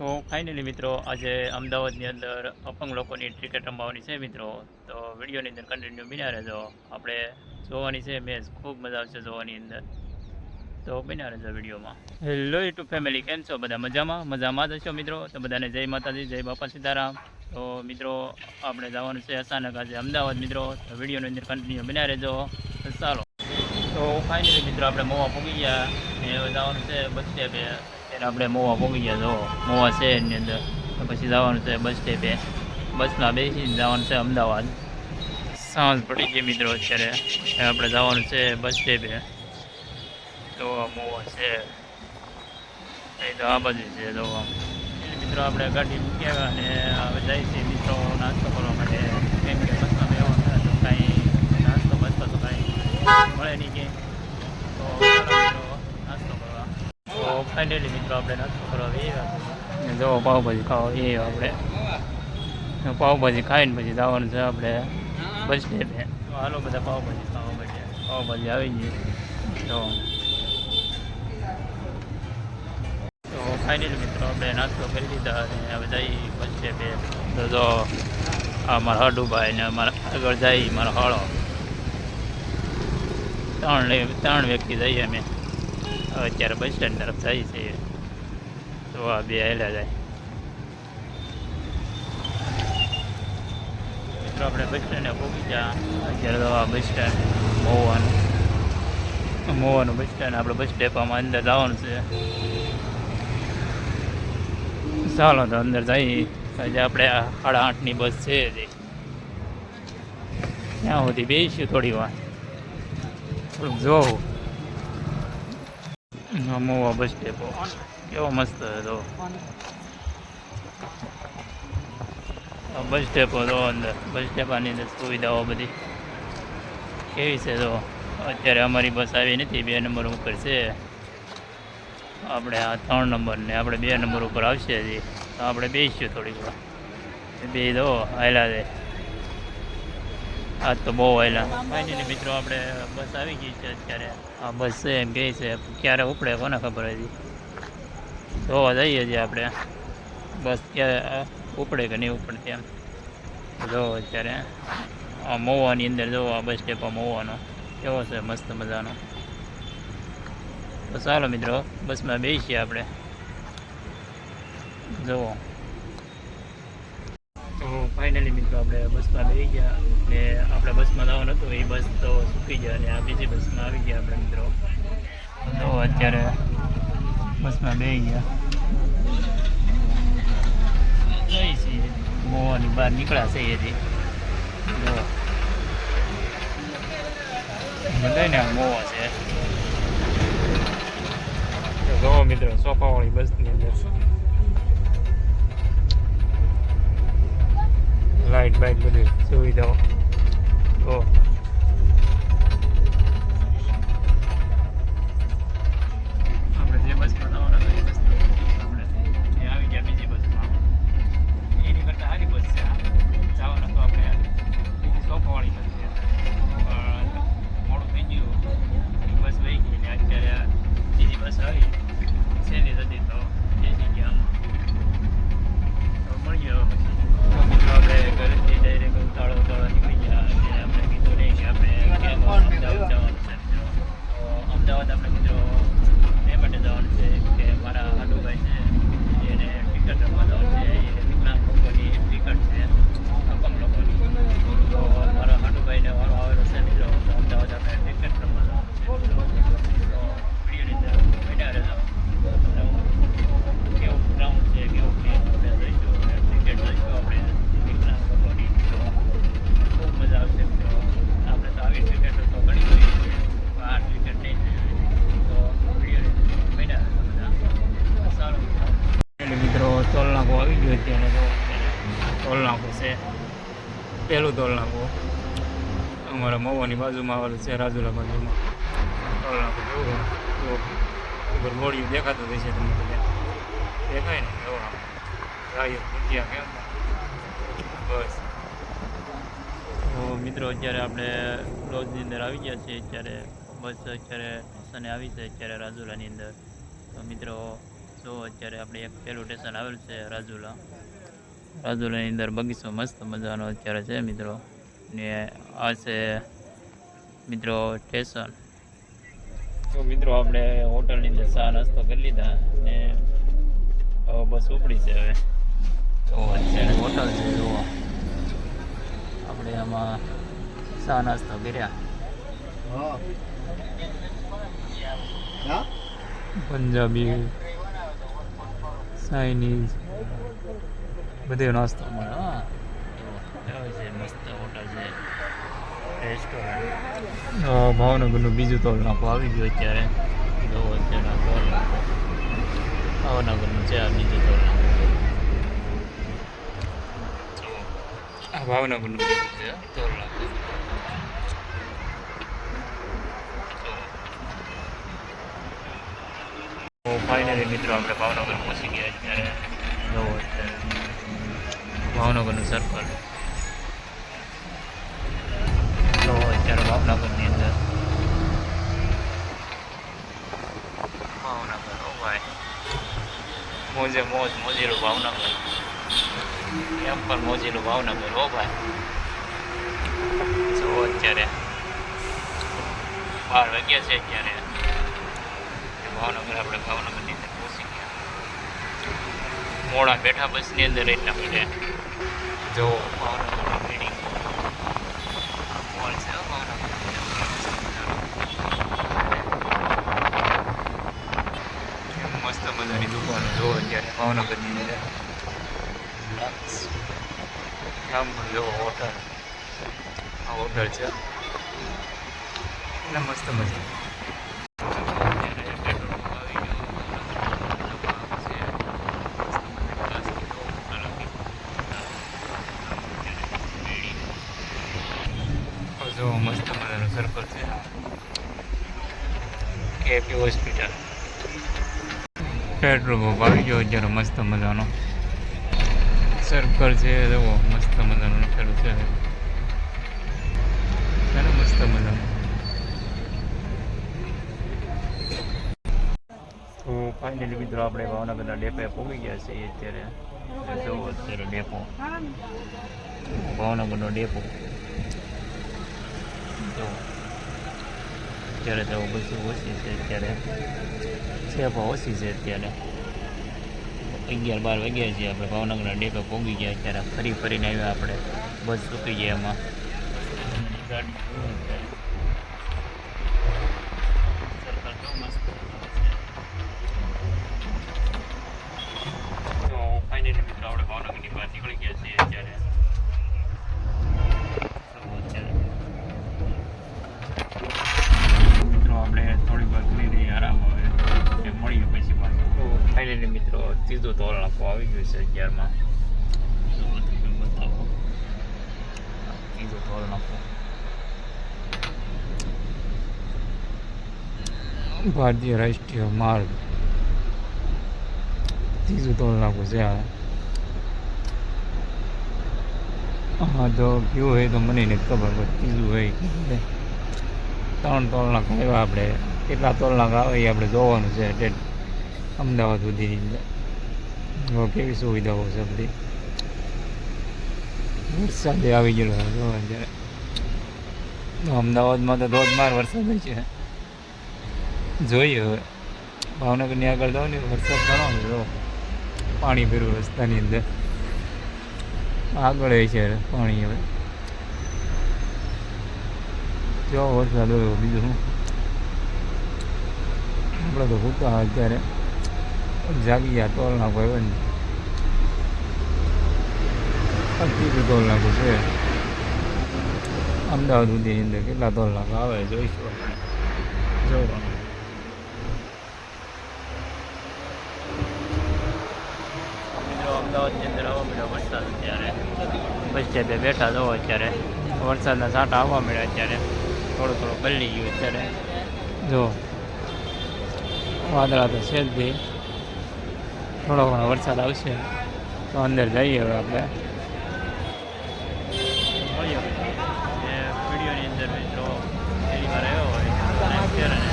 તો ફાઇનલી મિત્રો. આજે અમદાવાદની અંદર અપંગ લોકોની ક્રિકેટ રમવાની છે મિત્રો. તો વિડીયોની અંદર કન્ટિન્યુ બિના રહેજો. આપણે જોવાની છે મેચ ખૂબ મજા આવશે જોવાની અંદર. તો બિના રહેજો વિડીયોમાં. હેલો યુટ્યુબ ફેમિલી કેમ છો? બધા મજામાં? મજામાં જ હશો મિત્રો? તો બધાને જય માતાજી, જય બાપા સીતારામ. તો મિત્રો, આપણે જવાનું છે અચાનક આજે અમદાવાદ મિત્રો. તો વિડીયોની અંદર કન્ટિન્યુ બિના રહેજો. ચાલો. તો ફાઇનલી મિત્રો, આપણે મોવા પૂગી ગયા. ને જવાનું છે બસ સ્ટેપે આપણે મોવા પહોંચી ગયા જો મોવા એની અંદર. પછી જવાનું છે બસ સ્ટેપે. બસમાં બેસીને જવાનું છે અમદાવાદ. સાંજ પડી ગઈ મિત્રો અત્યારે. આપણે જવાનું છે બસ સ્ટેપે. આ મોવા છે. એ તો આ બાજુ છે એટલે મિત્રો આપણે ગાડી મૂક્યા અને હવે જાય છે મિત્રો નાસ્તો કરવા માટે. કેમ કે બસમાં બેવાનું કાંઈ નાસ્તો બસમાં તો કાંઈ મળે નહીં કે તો ચાલો મિત્રો નાસ્તો કરવા તો ફાઇનલી મિત્રો આપણે નાસ્તો કરવા એ જો, પાવભાજી ખાવા એ આપણે. પાવભાજી ખાઈને પછી જવાનું છે આપણે. બસ સ્ટેપે. તો હાલો બધા પાવભાજી ખાવા માટે પાવભાજી આવી ગઈ. તો તો ફાઇનલી મિત્રો, આપણે નાસ્તો કરી લીધા અને હવે જઈ બસ સ્ટેપે. તો જો, આ મારા હડુભાઈ ને મારા આગળ જાય મારો હાળો. ત્રણ લે- ત્રણ વ્યક્તિ જઈએ અમે. હવે અત્યારે બસ સ્ટેન્ડ તરફ થઈ છે. તો આ બે હેલા જાય. મિત્રો, આપણે બસ સ્ટેન્ડે પહોંચી ગયા. અત્યારે તો આ બસ સ્ટેન્ડ મોવાનું મોવાનું બસ સ્ટેન્ડ આપણે બસ ડેપામાં અંદર જવાનું છે. ચાલો તો અંદર જઈએ. આજે આપણે સાડા આઠની બસ છે ત્યાં સુધી બેસીશું થોડી વાર. થોડુંક જોવું. મોવા બસ ડેપો કેવો મસ્ત હતો. બસ ડેપો તો અંદર. બસ ડેપાની અંદર સુવિધાઓ બધી કેવી છે તો? અત્યારે અમારી બસ આવી નથી. બે નંબર ઉપર છે. આપણે આ ત્રણ નંબર ને આપણે બે નંબર ઉપર આવશે હજી. તો આપણે બેસીશું થોડીક વાર. બે દો આયલા છે. આજ તો બહુ આયલા ફાઇનલી મિત્રો, આપણે બસ આવી ગઈ છે અત્યારે. આ બસ છે એમ કહે છે. ક્યારે ઉપડે કોને ખબર હતી જોવા જઈએ છીએ આપણે. બસ ક્યારે ઉપડે કે નહીં ઉપડે એમ. જો અત્યારે, આ મોવાની અંદર જોવો આ બસ સ્ટેપમાં મોવાનો કેવો છે મસ્ત મજાનો. તો ચાલો મિત્રો, બસમાં બેસીએ આપણે. જુઓ. તો ફાઇનલી મિત્રો આપણે બસમાં બેસી ગયા ને આપણે બસમાં જવાનું હતું એ બસ તો ચૂકી ગયા અને આ બીજી બસમાં આવી ગયા આપણે મિત્રો તો અત્યારે બસમાં બેસી ગયા જઈ છીએ મોવાની બહાર નીકળ્યા છે હજી જો. બધાને આ મોવા છે. તો જોવો મિત્રો સોફાવાળી બસની અંદર. લાઇટ બાઇટ બધી સુવિધાઓ. તો આપણે જે બસમાં જવાના હતા એ બસમાં આપણે એ આવી ગયા બીજી બસમાં એની કરતાં સારી બસ છે આ જવાના તો આપણે બીજી સોફાવાળી બસ છે પણ મોડું થઈ ગયું બસ વહી ગઈ ને અત્યારે બીજી બસ આવી છેલ્લી હતી તો બેસી ગયા આમાં તો મળીએ હવે પછી તો મિત્રો આપણે ઘરેથી ડાયરેક્ટ ઉતાળો ઉતાળો નીકળી ગયા અને આપણે કીધું નહીં કે આપણે કેમ અમદાવાદ જવાનું છે તો અમદાવાદ આપણે મિત્રો એ માટે જવાનું છે કે મારા હાડુભાઈ છે એને ટિકિટ રમવા જવાનું છે એ વિકલાંગ લોકોની ટિકિટ છે અપંગ લોકોની તો મારા હાડુભાઈને વારો આવેલો છે મિત્રો તો અમદાવાદ આપણે ટિકિટ રમવા જવાનું છે તો વિડીયોની અંદર બન્યા રહેજો કેવું ગ્રાઉન્ડ છે કેવું નહીં આપણે જોઈશું અને ક્રિકેટ જોઈશું આપણે વિકલાંગ લોકોની તો ખૂબ મજા આવશે મિત્રો આપણે તો આવી ક્રિકેટ તો ઘણી જોઈએ છે પણ આ ક્રિકેટ નહીં જોઈએ તો વીડિયો બન્યા રહેજો બધા સારું એટલે મિત્રો તોલ નાખો આવી ગયો અત્યારે છે. પહેલું તોલ નાખો. અમારા મવાની બાજુમાં આવેલું છે, રાજુલા બાજુમાં. તોલ જોવું. તો ઉપર દેખાતું છે તમને દેખાય ને? એવો ગાયો કેમ? બસ. તો મિત્રો, અત્યારે આપણે ક્લોઝની અંદર આવી ગયા છીએ. અત્યારે બસ અત્યારે સને આવી છે, અત્યારે રાજુલાની અંદર. તો મિત્રો તો અત્યારે આપણે એક પહેલું સ્ટેશન આવેલું છે રાજુલા. રાજુલાની અંદર બગીચો મસ્ત મજાનો અત્યારે છે મિત્રો. ને આ છે મિત્રો સ્ટેશન તો મિત્રો આપણે હોટલની અંદર ચા નાસ્તો કરી લીધા ને હવે બસ ઉપડી છે હવે. તો અત્યારે હોટલ છે જુઓ. આપણે આમાં ચા નાસ્તો કર્યા. પંજાબી ચાઇનીઝ બધે નાસ્તો મળે હા ભાવનગરનું બીજું તોલ નાખો આવી ગયું અત્યારે. તોલ ભાવનગરનું છે આ બીજું તોલ નાખો ભાવનગરનું બીજું છે તોલ નાખો તો ફાઇનલી મિત્રો આપણે ભાવનગર પહોંચી ગયા અત્યારે જો અત્યારે ભાવનગરનું સર્કલ જવો અત્યારે ભાવનગરની અંદર. ભાવનગર, ઓ ભાઈ. મોજે મોજ, મોજેલું ભાવનગર. એમ પણ મોજેલું ભાવનગર, ઓ ભાઈ. જો અત્યારે બાર વાગ્યા છે અત્યારે. ભાવનગર આપણે ભાવનગરની અંદર પહોંચી ગયા. મોડા બેઠા બસની અંદર એટલા માટે જો ભાવનગર બિલ્ડિંગ મોલ છે ભાવનગર. મસ્ત મજાની દુકાનો જો અત્યારે ભાવનગરની અંદર જો હોટલ આ હોટલ છે. અને મસ્ત મજા જો મસ્ત મજાનું સર્કલ છે કેપી હોસ્પિટલ પેટ્રોલ પંપ ગયો અત્યારે મસ્ત મજાનો સર્કલ છે જુઓ મસ્ત મજાનો લખેલું છે મસ્ત મજાનો તો ફાઇનલી મિત્રો આપણે ભાવનગરના ડેપે પહોંચી ગયા છીએ અત્યારે જવો અત્યારે ડેપો ભાવનગરનો ડેપો જો અત્યારે તો બધું ઓછી છે, અત્યારે સેફા ઓછી છે અત્યારે. અગિયાર બાર વાગ્યા છીએ આપણે, ભાવનગરના ડેપે પહોંચી ગયા અત્યારે. ફરી ફરીને આવ્યા આપણે, બસ ચૂકી ગયા એમાં. ફાઇનલી મિત્રો, આપણે ભાવનગરની નીકળી ગયા છીએ અત્યારે તો અત્યારે મિત્રો આપણે થોડી વાર કરી લઈએ આરામ હવે એ મળીએ પછી પાછું તો ફાઇનલી ત્રીજો તોલ નાખો આવી ગયું છે અગિયારમાં ત્રીજો તોલ નાખો ભારતીય રાષ્ટ્રીય માર્ગ ત્રીજું તોલ નાખું છે આ હા તો કયું હોય તો મને નથી ખબર પડે ત્રીજું હોય ત્રણ તોલના આવ્યા આપણે કેટલા તોલના આવે એ આપણે જોવાનું છે અમદાવાદ સુધીની કેવી સુવિધાઓ છે બધી? વરસાદે આવી ગયેલો હતો અત્યારે. અમદાવાદમાં તો ધોધમાર વરસાદ હોય છે. જોઈએ હવે. ભાવનગરની આગળ જાઓ ને, વરસાદ ઘણો જો. પાણી ભર્યું રસ્તાની અંદર. આગળ છે પાણી હવે. જો વરસાદ હોય, બીજું શું? આપણે તો હોતા અત્યારે. જાગી ગયા તોલ નાખો હોય ને ત્રીજું તોલ છે અમદાવાદ સુધીની અંદર કેટલા તોલ નાખ આવે જોઈશું જોવાનું અમદાવાદની અંદર આવવા મળ્યો વરસાદ અત્યારે બસ સ્ટેપે બેઠા જવો અત્યારે વરસાદના સાંટા આવવા મળ્યા અત્યારે થોડું થોડું બદલી ગયું અત્યારે જો વાદળા તો છે જ ભી થોડો ઘણો વરસાદ આવશે, તો અંદર જઈએ હવે આપણે. વિડીયોની અંદર મિત્રો, પહેલી વાર આવ્યો હોય